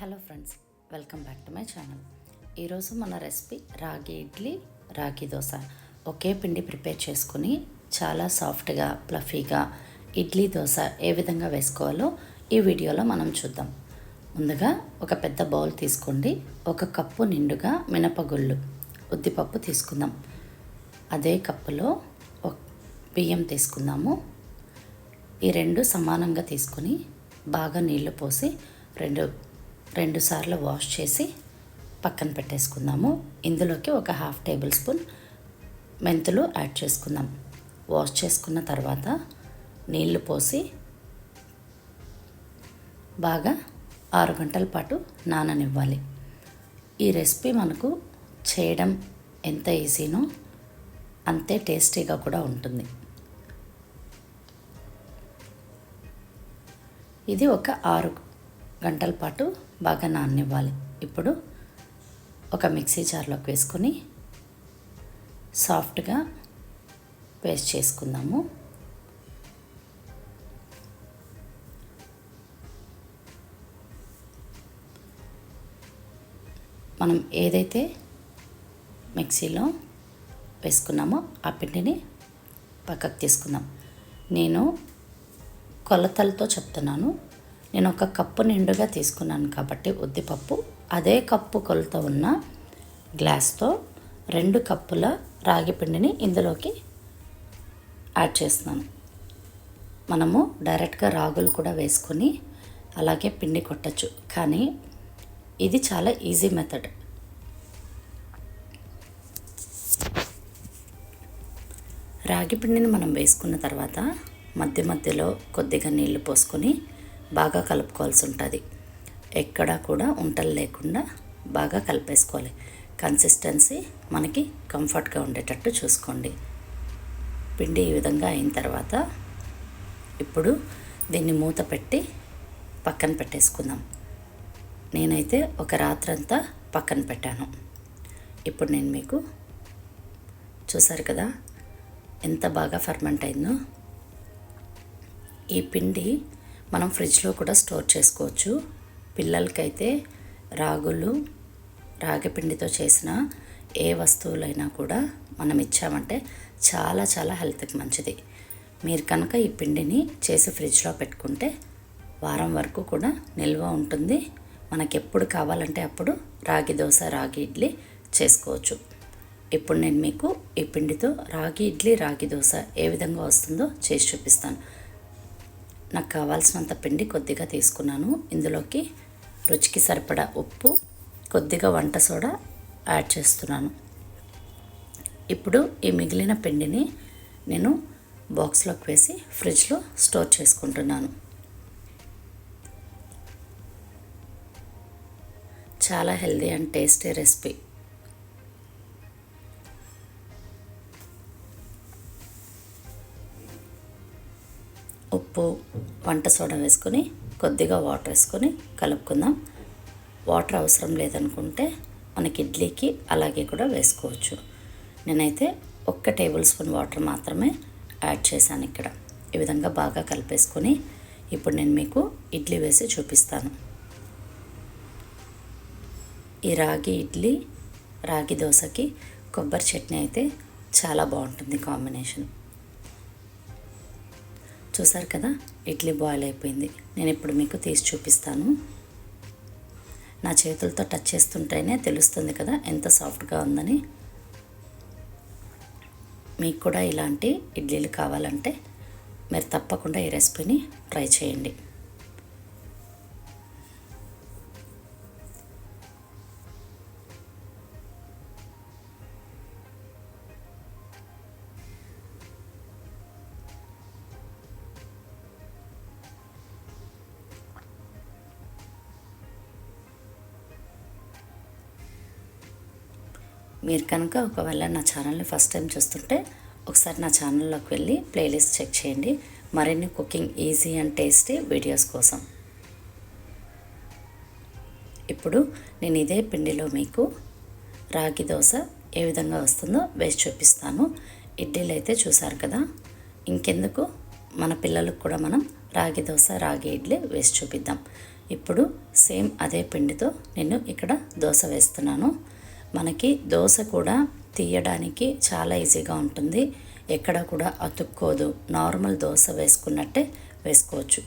Hello friends welcome back to my channel. ఈరోజు మన recipe రాగి ఇడ్లీ రాగి దోశ. ఒకే పిండి ప్రిపేర్ చేసుకుని చాలా సాఫ్ట్గా ప్లఫీగా ఇడ్లీ దోశ ఏ విధంగా వేసుకోవాలో ఈ వీడియోలో మనం చూద్దాం. ముందుగా ఒక పెద్ద బౌల్ తీసుకోండి. ఒక కప్పు నిండుగా మినపగుళ్ళు ఉద్దిపప్పు తీసుకుందాం. అదే కప్పులో ఒక బియ్యం తీసుకుందాము. ఈ రెండు సమానంగా తీసుకొని బాగా నీళ్ళు పోసి రెండు రెండు సార్లు వాష్ చేసి పక్కన పెట్టేసుకుందాము. ఇందులోకి ఒక హాఫ్ టేబుల్ స్పూన్ మెంతులు యాడ్ చేసుకుందాం. వాష్ చేసుకున్న తర్వాత నీళ్ళు పోసి బాగా ఆరు గంటల పాటు నాననివ్వాలి. ఈ రెసిపీ మనకు చేయడం ఎంత ఈజీనో అంతే టేస్టీగా కూడా ఉంటుంది. ఇది ఒక ఆరు గంటల పాటు బాగా నాననివ్వాలి. ఇప్పుడు ఒక మిక్సీ జార్లోకి వేసుకొని సాఫ్ట్గా పేస్ట్ చేసుకుందాము. మనం ఏదైతే మిక్సీలో వేసుకున్నామో ఆ పిండిని పక్కకు తీసుకుందాం. నేను కొలతలతో చెప్తున్నాను. నేను ఒక కప్పు నిండుగా తీసుకున్నాను కాబట్టి ఉద్దిపప్పు అదే కప్పు కొలత ఉన్న గ్లాస్తో రెండు కప్పుల రాగి పిండిని ఇందులోకి యాడ్ చేస్తున్నాను. మనము డైరెక్ట్గా రాగులు కూడా వేసుకొని అలాగే పిండి కొట్టచ్చు కానీ ఇది చాలా ఈజీ మెథడ్. రాగి పిండిని మనం వేసుకున్న తర్వాత మధ్య మధ్యలో కొద్దిగా నీళ్ళు పోసుకొని బాగా కలుపుకోవాల్సి ఉంటుంది. ఎక్కడా కూడా ఉంటలు లేకుండా బాగా కలిపేసుకోవాలి. కన్సిస్టెన్సీ మనకి కంఫర్ట్గా ఉండేటట్టు చూసుకోండి. పిండి ఈ విధంగా అయిన తర్వాత ఇప్పుడు దీన్ని మూత పెట్టి పక్కన పెట్టేసుకుందాం. నేనైతే ఒక రాత్రంతా పక్కన పెట్టాను. ఇప్పుడు నేను మీకు చూసారు కదా ఎంత బాగా ఫర్మెంట్ అయిందో. ఈ పిండి మనం ఫ్రిడ్జ్లో కూడా స్టోర్ చేసుకోవచ్చు. పిల్లలకైతే రాగులు రాగి పిండితో చేసిన ఏ వస్తువులైనా కూడా మనం ఇచ్చామంటే చాలా చాలా హెల్త్కి మంచిది. మీరు కనుక ఈ పిండిని చేసి ఫ్రిడ్జ్లో పెట్టుకుంటే వారం వరకు కూడా నిల్వ ఉంటుంది. మనకి ఎప్పుడు కావాలంటే అప్పుడు రాగి దోశ రాగి ఇడ్లీ చేసుకోవచ్చు. ఇప్పుడు నేను మీకు ఈ పిండితో రాగి ఇడ్లీ రాగి దోశ ఏ విధంగా వస్తుందో చేసి చూపిస్తాను. నాకు కావాల్సినంత పిండి కొద్దిగా తీసుకున్నాను. ఇందులోకి రుచికి సరిపడా ఉప్పు కొద్దిగా వంట సోడా యాడ్ చేస్తున్నాను. ఇప్పుడు ఈ మిగిలిన పిండిని నేను బాక్స్లోకి వేసి ఫ్రిడ్జ్లో స్టోర్ చేసుకుంటున్నాను. చాలా హెల్దీ అండ్ టేస్టీ రెసిపీ. ఉప్పు వంట సోడా వేసుకొని కొద్దిగా వాటర్ వేసుకొని కలుపుకుందాం. వాటర్ అవసరం లేదనుకుంటే మనకి ఇడ్లీకి అలాగే కూడా వేసుకోవచ్చు. నేనైతే ఒక్క టేబుల్ స్పూన్ వాటర్ మాత్రమే యాడ్ చేశాను ఇక్కడ. ఈ విధంగా బాగా కలిపేసుకొని ఇప్పుడు నేను మీకు ఇడ్లీ వేసి చూపిస్తాను. ఈ రాగి ఇడ్లీ రాగి దోశకి కొబ్బరి చట్నీ అయితే చాలా బాగుంటుంది కాంబినేషన్. చూసారు కదా? ఇడ్లీ బాయిల్ అయిపోయింది. నేను ఇప్పుడు మీకు తీసి చూపిస్తాను. నా చేతులతో టచ్ చేస్తుంటేనే తెలుస్తుంది కదా ఎంత సాఫ్ట్గా ఉందని. మీకు కూడా ఇలాంటి ఇడ్లీలు కావాలంటే మీరు తప్పకుండా ఈ రెసిపీని ట్రై చేయండి. మీరు కనుక ఒకవేళ నా ఛానల్ని ఫస్ట్ టైం చూస్తుంటే ఒకసారి నా ఛానల్లోకి వెళ్ళి ప్లేలిస్ట్ చెక్ చేయండి. మరిన్ని cooking easy and tasty videos కోసం. ఇప్పుడు నేను ఇదే పిండిలో మీకు రాగి దోశ ఏ విధంగా వస్తుందో వేసి చూపిస్తాను. ఇడ్లీలు అయితే చూసారు కదా? ఇంకెందుకు? మన పిల్లలకు కూడా మనం రాగి దోశ రాగి ఇడ్లీ వేసి చూపిద్దాం. ఇప్పుడు సేమ్ అదే పిండితో నేను ఇక్కడ దోశ వేస్తున్నాను. మనకి దోశ కూడా తీయడానికి చాలా ఈజీగా ఉంటుంది. ఎక్కడ కూడా అతుక్కోదు. నార్మల్ దోశ వేసుకున్నట్టే వేసుకోవచ్చు.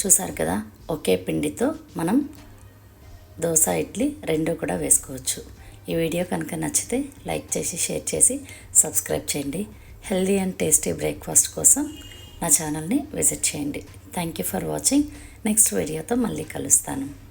చూసారు కదా? ఒకే పిండితో మనం దోశ ఇడ్లీ రెండు కూడా వేసుకోవచ్చు. ఈ వీడియో కనుక నచ్చితే లైక్ చేసి షేర్ చేసి సబ్స్క్రైబ్ చేయండి. హెల్దీ అండ్ టేస్టీ బ్రేక్ఫాస్ట్ కోసం నా ఛానల్ని విజిట్ చేయండి. Thank you for watching next వీడియోతో మళ్ళీ కలుస్తాను.